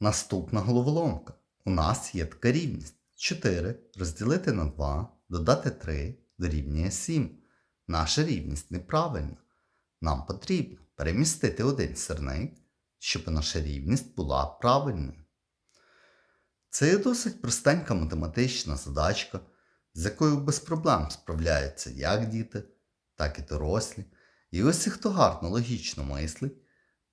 Наступна головоломка. У нас є така рівність. 4 розділити на 2, додати 3 дорівнює 7. Наша рівність неправильна. Нам потрібно перемістити один сірник, щоб наша рівність була правильною. Це є досить простенька математична задачка, з якою без проблем справляються як діти, так і дорослі. І ось хто гарно логічно мислить,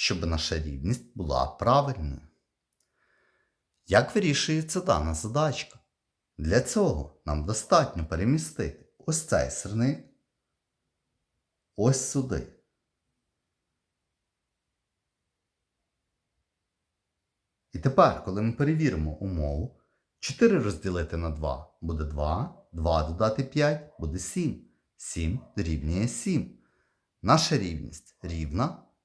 щоб наша рівність була правильною. Як вирішується дана задачка? Для цього нам достатньо перемістити ось цей сирник ось сюди. І тепер, коли ми перевіримо умову, 4 розділити на 2 буде 2, 2 додати 5 буде 7. 7 дорівнює 7. Наша рівність рівна,